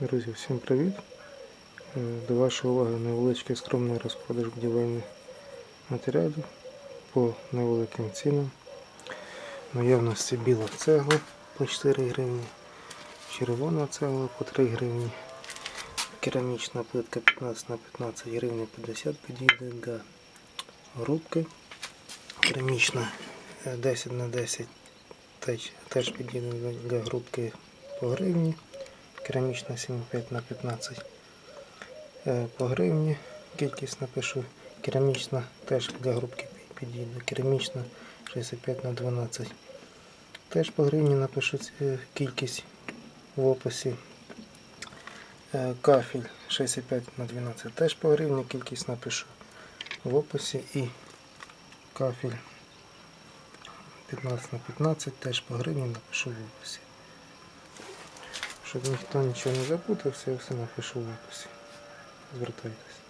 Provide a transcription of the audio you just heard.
Друзі, всім привіт! Е, До вашої уваги невеличкий скромний розпродаж будівельних матеріалів по невеликим цінам. Наявності біла цегла по 4 гривні, червона цегла по 3 гривні, керамічна плитка 15 на 15 гривень 50 підійде для грубки, керамічна е, 10 на 10 теж, підійде для грубки по гривні керамічна 7,5 на 15 е, по гривні. Кількість напишу. Керамічна теж для грубки підійде. Керамічна 65 на 12. Теж по гривні напишу кількість в описі. Е, Кафель 65 на 12. Теж по гривні кількість напишу в описі. І кафель 15 на 15 теж по гривні напишу в описі. Щоб ніхто нічого не запутався, я все напишу в описі. Звертайтесь.